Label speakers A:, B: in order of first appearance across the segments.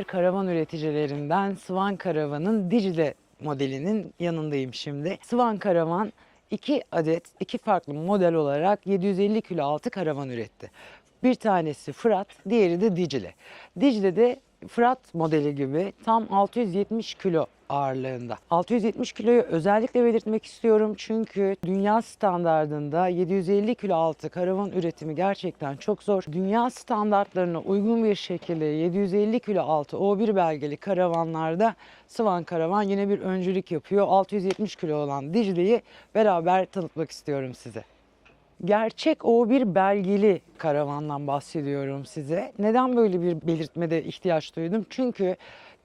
A: Lider karavan üreticilerinden Swan Karavan'ın Dicle modelinin yanındayım şimdi. Swan Karavan iki adet, iki farklı model olarak 750 kilo altı karavan üretti. Bir tanesi Fırat, diğeri de Dicle. Dicle'de Fırat modeli gibi tam 670 kilo ağırlığında. 670 kiloyu özellikle belirtmek istiyorum çünkü dünya standardında 750 kilo altı karavan üretimi gerçekten çok zor. Dünya standartlarına uygun bir şekilde 750 kilo altı O1 belgeli karavanlarda Swan Karavan yine bir öncülük yapıyor. 670 kilo olan Dicle'yi beraber tanıtmak istiyorum size. Gerçek O1 belgeli karavandan bahsediyorum size. Neden böyle bir belirtmede ihtiyaç duydum? Çünkü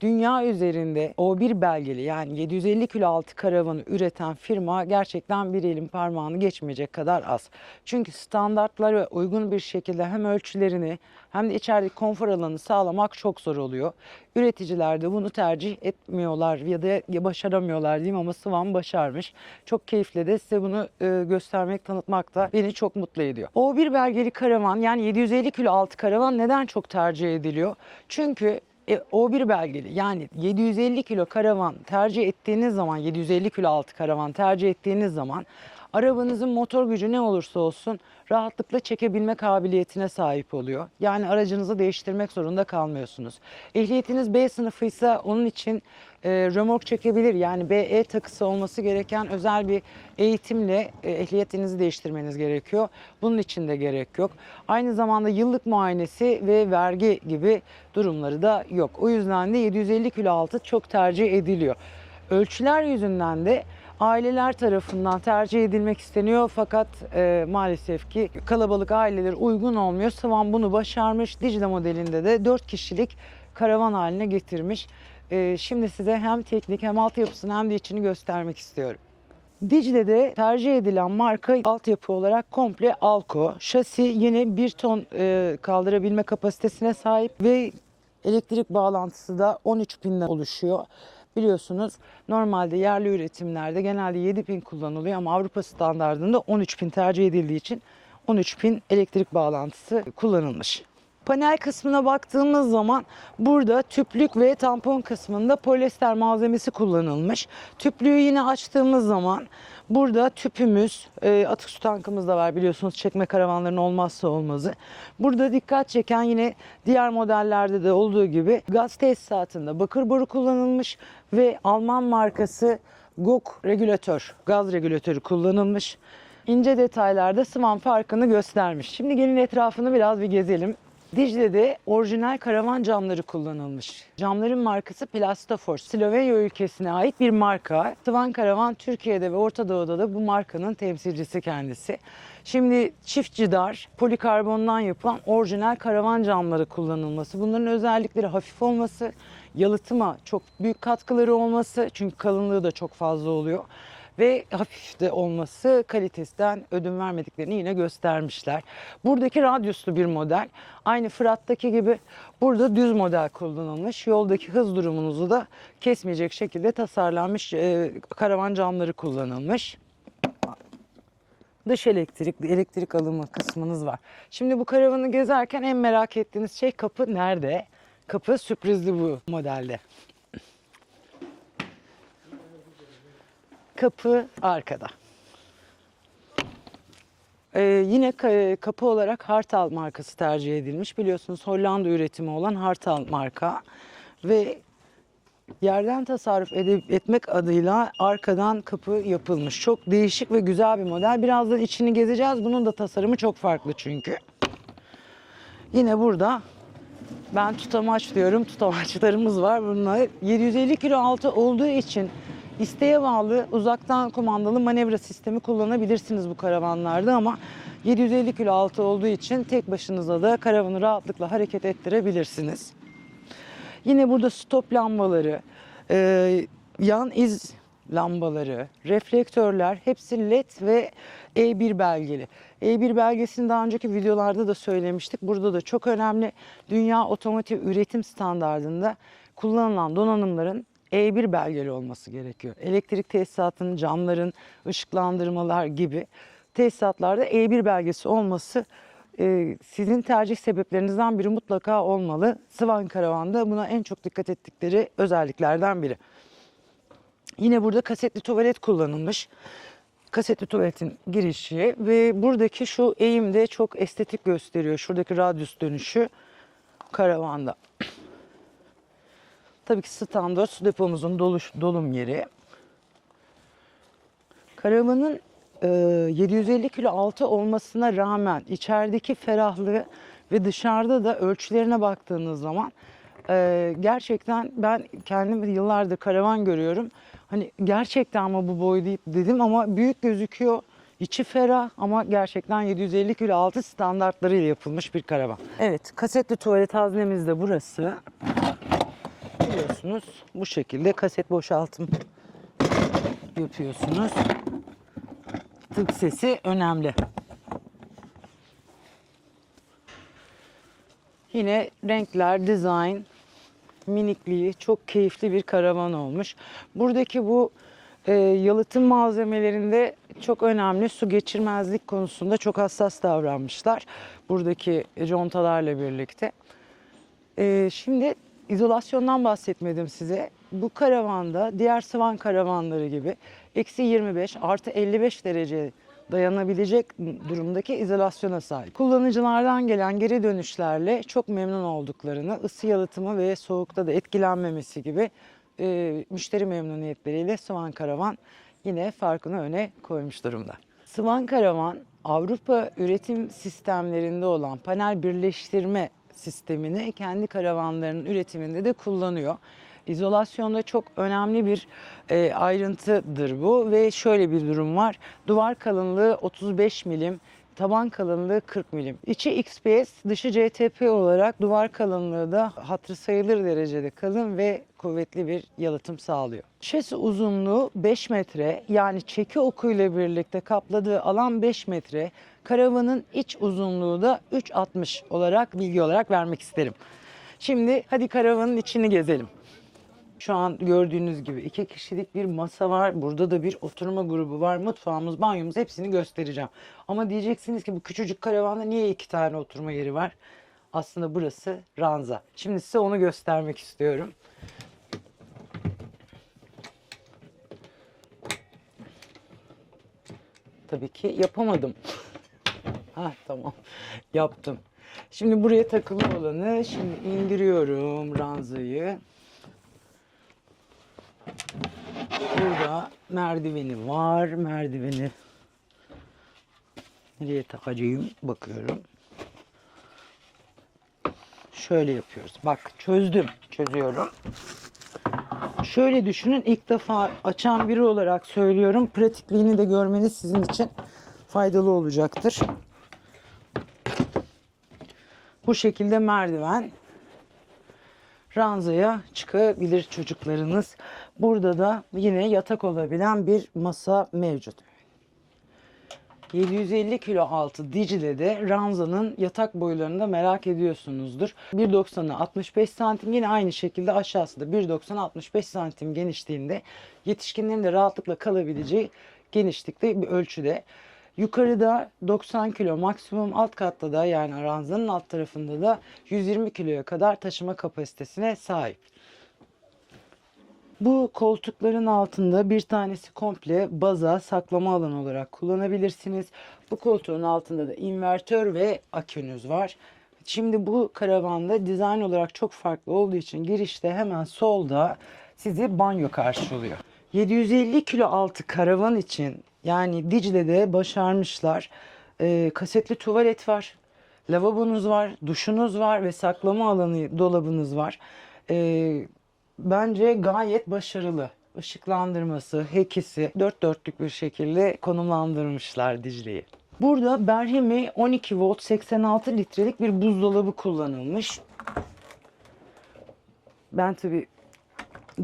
A: dünya üzerinde O1 belgeli yani 750 kilo altı karavanı üreten firma gerçekten bir elin parmağını geçmeyecek kadar az. Çünkü standartlara uygun bir şekilde hem ölçülerini hem de içerideki konfor alanını sağlamak çok zor oluyor. Üreticiler de bunu tercih etmiyorlar ya da başaramıyorlar diyeyim ama Swan başarmış. Çok keyifli de size bunu e, göstermek, tanıtmak da beni çok mutlu ediyor. O1 belgeli karavan yani 750 kilo altı karavan neden çok tercih ediliyor? Çünkü e, O1 belgeli. Yani 750 kilo karavan tercih ettiğiniz zaman 750 kilo altı karavan tercih ettiğiniz zaman arabanızın motor gücü ne olursa olsun rahatlıkla çekebilme kabiliyetine sahip oluyor. Yani aracınızı değiştirmek zorunda kalmıyorsunuz. Ehliyetiniz B sınıfıysa onun için e, römork çekebilir. Yani BE takısı olması gereken özel bir eğitimle e, ehliyetinizi değiştirmeniz gerekiyor. Bunun için de gerek yok. Aynı zamanda yıllık muayenesi ve vergi gibi durumları da yok. O yüzden de 750 kilo altı çok tercih ediliyor. Ölçüler yüzünden de aileler tarafından tercih edilmek isteniyor fakat e, maalesef ki kalabalık aileler uygun olmuyor. Swan bunu başarmış. Dicle modelinde de 4 kişilik karavan haline getirmiş. E, şimdi size hem teknik hem altyapısını hem de içini göstermek istiyorum. Dicle'de tercih edilen marka altyapı olarak komple Alco. Şasi yine 1 ton e, kaldırabilme kapasitesine sahip ve elektrik bağlantısı da 13 pinden oluşuyor. Biliyorsunuz normalde yerli üretimlerde genelde 7 pin kullanılıyor ama Avrupa standartında 13 pin tercih edildiği için 13 pin elektrik bağlantısı kullanılmış. Panel kısmına baktığımız zaman burada tüplük ve tampon kısmında polyester malzemesi kullanılmış. Tüplüğü yine açtığımız zaman burada tüpümüz, e, atık su tankımız da var biliyorsunuz çekme karavanların olmazsa olmazı. Burada dikkat çeken yine diğer modellerde de olduğu gibi gaz tesisatında bakır boru kullanılmış ve Alman markası GOK regülatör, gaz regülatörü kullanılmış. İnce detaylarda Swan farkını göstermiş. Şimdi gelin etrafını biraz bir gezelim. Dicle'de orijinal karavan camları kullanılmış. Camların markası Plastafor. Slovenya ülkesine ait bir marka. Swan Karavan Türkiye'de ve Orta Doğu'da da bu markanın temsilcisi kendisi. Şimdi çift cidar, polikarbondan yapılan orijinal karavan camları kullanılması. Bunların özellikleri hafif olması, yalıtıma çok büyük katkıları olması çünkü kalınlığı da çok fazla oluyor ve hafif de olması kalitesinden ödün vermediklerini yine göstermişler. Buradaki radyuslu bir model. Aynı Fırat'taki gibi burada düz model kullanılmış. Yoldaki hız durumunuzu da kesmeyecek şekilde tasarlanmış e, karavan camları kullanılmış. Dış elektrik, elektrik alımı kısmınız var. Şimdi bu karavanı gezerken en merak ettiğiniz şey kapı nerede? Kapı sürprizli bu modelde. Kapı arkada. Ee, yine ka- kapı olarak Hartal markası tercih edilmiş. Biliyorsunuz Hollanda üretimi olan Hartal marka ve yerden tasarruf ede- etmek adıyla arkadan kapı yapılmış. Çok değişik ve güzel bir model. Birazdan içini gezeceğiz. Bunun da tasarımı çok farklı çünkü. Yine burada ben tutamaç diyorum. Tutamaçlarımız var. Bunlar 750 kilo altı olduğu için isteğe bağlı uzaktan kumandalı manevra sistemi kullanabilirsiniz bu karavanlarda ama 750 kilo altı olduğu için tek başınıza da karavanı rahatlıkla hareket ettirebilirsiniz. Yine burada stop lambaları, e, yan iz lambaları, reflektörler hepsi led ve E1 belgeli. E1 belgesini daha önceki videolarda da söylemiştik. Burada da çok önemli. Dünya otomotiv üretim standartında kullanılan donanımların E1 belgeli olması gerekiyor. Elektrik tesisatının, camların, ışıklandırmalar gibi tesisatlarda E1 belgesi olması e, sizin tercih sebeplerinizden biri mutlaka olmalı. Swan Karavan'da buna en çok dikkat ettikleri özelliklerden biri. Yine burada kasetli tuvalet kullanılmış. Kasetli tuvaletin girişi ve buradaki şu eğim de çok estetik gösteriyor. Şuradaki radyus dönüşü karavanda. Tabii ki standart su depomuzun doluş, dolum yeri. Karavanın e, 750 kilo altı olmasına rağmen içerideki ferahlığı ve dışarıda da ölçülerine baktığınız zaman e, gerçekten ben kendim yıllardır karavan görüyorum. Hani gerçekten ama bu boy deyip dedim ama büyük gözüküyor. İçi ferah ama gerçekten 750 kilo altı standartlarıyla yapılmış bir karavan. Evet kasetli tuvalet haznemiz de burası. Biliyorsunuz bu şekilde kaset boşaltım yapıyorsunuz. Tık sesi önemli. Yine renkler, dizayn, minikliği çok keyifli bir karavan olmuş. Buradaki bu e, yalıtım malzemelerinde çok önemli su geçirmezlik konusunda çok hassas davranmışlar. Buradaki contalarla birlikte. Ee, şimdi izolasyondan bahsetmedim size. Bu karavanda diğer Swan karavanları gibi eksi 25 artı 55 derece dayanabilecek durumdaki izolasyona sahip. Kullanıcılardan gelen geri dönüşlerle çok memnun olduklarını, ısı yalıtımı ve soğukta da etkilenmemesi gibi e, müşteri memnuniyetleriyle Swan Karavan yine farkını öne koymuş durumda. Swan Karavan Avrupa üretim sistemlerinde olan panel birleştirme sistemini kendi karavanlarının üretiminde de kullanıyor. İzolasyonda çok önemli bir e, ayrıntıdır bu ve şöyle bir durum var. Duvar kalınlığı 35 milim, taban kalınlığı 40 milim. İçi XPS, dışı CTP olarak duvar kalınlığı da hatırı sayılır derecede kalın ve kuvvetli bir yalıtım sağlıyor. Şasi uzunluğu 5 metre yani çeki okuyla birlikte kapladığı alan 5 metre. Karavanın iç uzunluğu da 3.60 olarak bilgi olarak vermek isterim. Şimdi hadi karavanın içini gezelim. Şu an gördüğünüz gibi iki kişilik bir masa var. Burada da bir oturma grubu var. Mutfağımız, banyomuz hepsini göstereceğim. Ama diyeceksiniz ki bu küçücük karavanda niye iki tane oturma yeri var? Aslında burası ranza. Şimdi size onu göstermek istiyorum. Tabii ki yapamadım. Ha tamam. Yaptım. Şimdi buraya takılı olanı şimdi indiriyorum ranzayı. Burada merdiveni var. Merdiveni nereye takacağım bakıyorum. Şöyle yapıyoruz. Bak çözdüm. Çözüyorum. Şöyle düşünün ilk defa açan biri olarak söylüyorum. Pratikliğini de görmeniz sizin için faydalı olacaktır. Bu şekilde merdiven ranzaya çıkabilir çocuklarınız. Burada da yine yatak olabilen bir masa mevcut. 750 kilo altı Dicle'de ranzanın yatak boylarını da merak ediyorsunuzdur. 1.90'a 65 santim yine aynı şekilde aşağısı da 1.90'a 65 santim genişliğinde yetişkinlerin de rahatlıkla kalabileceği genişlikte bir ölçüde. Yukarıda 90 kilo maksimum alt katta da yani ranzanın alt tarafında da 120 kiloya kadar taşıma kapasitesine sahip. Bu koltukların altında bir tanesi komple baza saklama alanı olarak kullanabilirsiniz. Bu koltuğun altında da invertör ve akünüz var. Şimdi bu karavanda dizayn olarak çok farklı olduğu için girişte hemen solda sizi banyo karşılıyor. 750 kilo altı karavan için yani Dicle'de başarmışlar. Ee, kasetli tuvalet var. Lavabonuz var, duşunuz var ve saklama alanı dolabınız var. Ee, bence gayet başarılı. Işıklandırması, hekisi dört dörtlük bir şekilde konumlandırmışlar Dicle'yi. Burada Berhimi 12 volt 86 litrelik bir buzdolabı kullanılmış. Ben tabi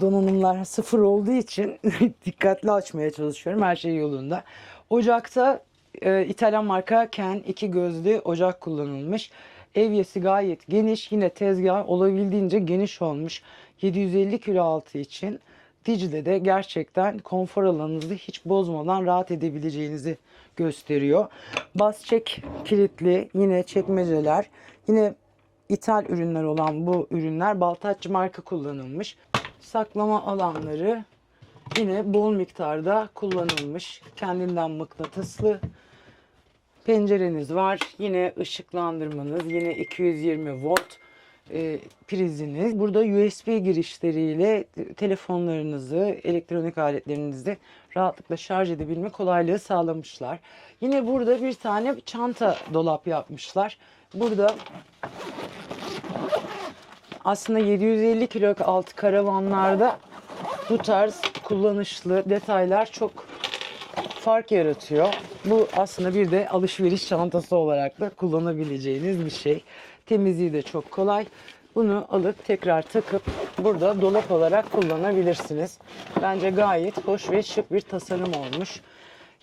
A: donanımlar sıfır olduğu için dikkatli açmaya çalışıyorum. Her şey yolunda. Ocakta e, İtalyan marka Ken iki gözlü ocak kullanılmış. Evyesi gayet geniş. Yine tezgah olabildiğince geniş olmuş. 750 kilo altı için Dicle'de gerçekten konfor alanınızı hiç bozmadan rahat edebileceğinizi gösteriyor. Bas çek kilitli yine çekmeceler yine ithal ürünler olan bu ürünler Baltaççı marka kullanılmış. Saklama alanları yine bol miktarda kullanılmış. Kendinden mıknatıslı pencereniz var. Yine ışıklandırmanız, yine 220 volt e, priziniz. Burada USB girişleriyle telefonlarınızı, elektronik aletlerinizi rahatlıkla şarj edebilme kolaylığı sağlamışlar. Yine burada bir tane çanta dolap yapmışlar. Burada aslında 750 kilo altı karavanlarda bu tarz kullanışlı detaylar çok fark yaratıyor. Bu aslında bir de alışveriş çantası olarak da kullanabileceğiniz bir şey. Temizliği de çok kolay. Bunu alıp tekrar takıp burada dolap olarak kullanabilirsiniz. Bence gayet hoş ve şık bir tasarım olmuş.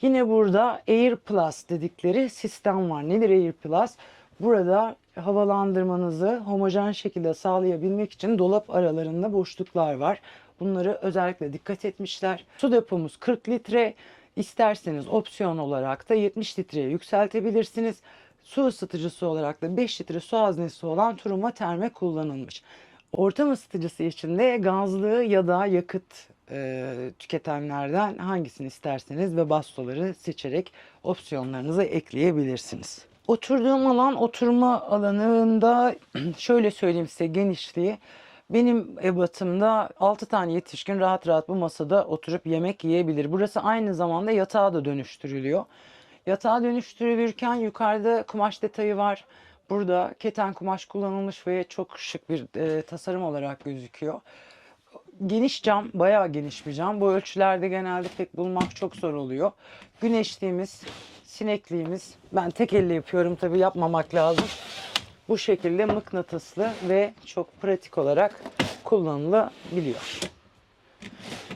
A: Yine burada Air Plus dedikleri sistem var. Nedir Air Plus? Burada havalandırmanızı homojen şekilde sağlayabilmek için dolap aralarında boşluklar var. Bunları özellikle dikkat etmişler. Su depomuz 40 litre. İsterseniz opsiyon olarak da 70 litreye yükseltebilirsiniz. Su ısıtıcısı olarak da 5 litre su haznesi olan Turuma Terme kullanılmış. Ortam ısıtıcısı için de gazlı ya da yakıt e, tüketenlerden hangisini isterseniz ve bastoları seçerek opsiyonlarınızı ekleyebilirsiniz. Oturduğum alan oturma alanında şöyle söyleyeyim size genişliği. Benim ebatımda 6 tane yetişkin rahat rahat bu masada oturup yemek yiyebilir. Burası aynı zamanda yatağa da dönüştürülüyor. Yatağa dönüştürülürken yukarıda kumaş detayı var. Burada keten kumaş kullanılmış ve çok şık bir e, tasarım olarak gözüküyor. Geniş cam, bayağı geniş bir cam. Bu ölçülerde genelde pek bulmak çok zor oluyor. Güneşliğimiz, sinekliğimiz. Ben tek elle yapıyorum tabii yapmamak lazım. Bu şekilde mıknatıslı ve çok pratik olarak kullanılabiliyor.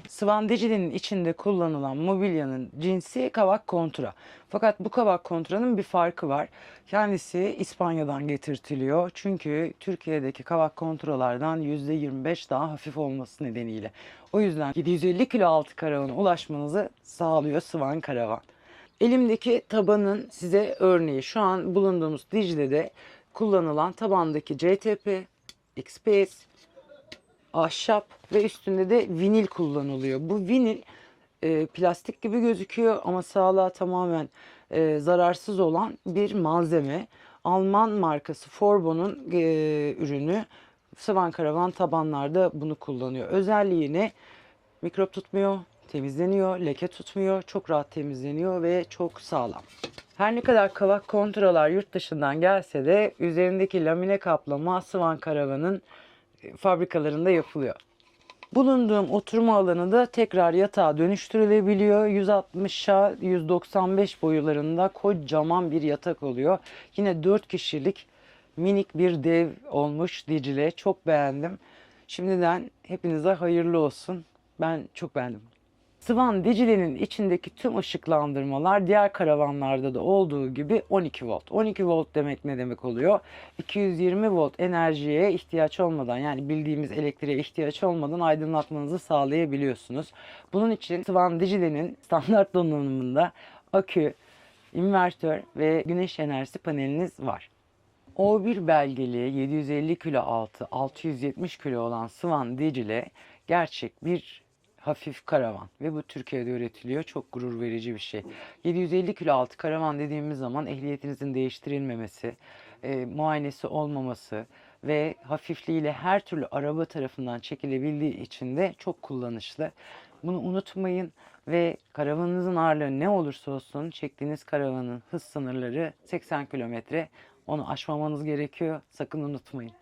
A: Swan Dicity'nin içinde kullanılan mobilyanın cinsi kavak kontra. Fakat bu kavak kontranın bir farkı var. Kendisi İspanya'dan getirtiliyor. Çünkü Türkiye'deki kavak kontralardan %25 daha hafif olması nedeniyle. O yüzden 750 kilo altı karavana ulaşmanızı sağlıyor Swan Karavan. Elimdeki tabanın size örneği şu an bulunduğumuz Dicle'de kullanılan tabandaki CTP, XPS, ahşap ve üstünde de vinil kullanılıyor. Bu vinil e, plastik gibi gözüküyor ama sağlığa tamamen e, zararsız olan bir malzeme. Alman markası Forbo'nun e, ürünü Swan Karavan tabanlarda bunu kullanıyor. Özelliği ne? Mikrop tutmuyor, temizleniyor, leke tutmuyor, çok rahat temizleniyor ve çok sağlam. Her ne kadar kavak kontralar yurt dışından gelse de üzerindeki lamine kaplama Swan Karavan'ın e, fabrikalarında yapılıyor. Bulunduğum oturma alanı da tekrar yatağa dönüştürülebiliyor. 160'a 195 boyularında kocaman bir yatak oluyor. Yine 4 kişilik minik bir dev olmuş Dicle. Çok beğendim. Şimdiden hepinize hayırlı olsun. Ben çok beğendim. Swan Dicle'nin içindeki tüm ışıklandırmalar diğer karavanlarda da olduğu gibi 12 volt. 12 volt demek ne demek oluyor? 220 volt enerjiye ihtiyaç olmadan yani bildiğimiz elektriğe ihtiyaç olmadan aydınlatmanızı sağlayabiliyorsunuz. Bunun için Swan Dicle'nin standart donanımında akü, invertör ve güneş enerjisi paneliniz var. O1 belgeli 750 kilo altı 670 kilo olan Swan Dicle gerçek bir hafif karavan ve bu Türkiye'de üretiliyor. Çok gurur verici bir şey. 750 kilo altı karavan dediğimiz zaman ehliyetinizin değiştirilmemesi, e, muayenesi olmaması ve hafifliğiyle her türlü araba tarafından çekilebildiği için de çok kullanışlı. Bunu unutmayın ve karavanınızın ağırlığı ne olursa olsun çektiğiniz karavanın hız sınırları 80 kilometre. Onu aşmamanız gerekiyor. Sakın unutmayın.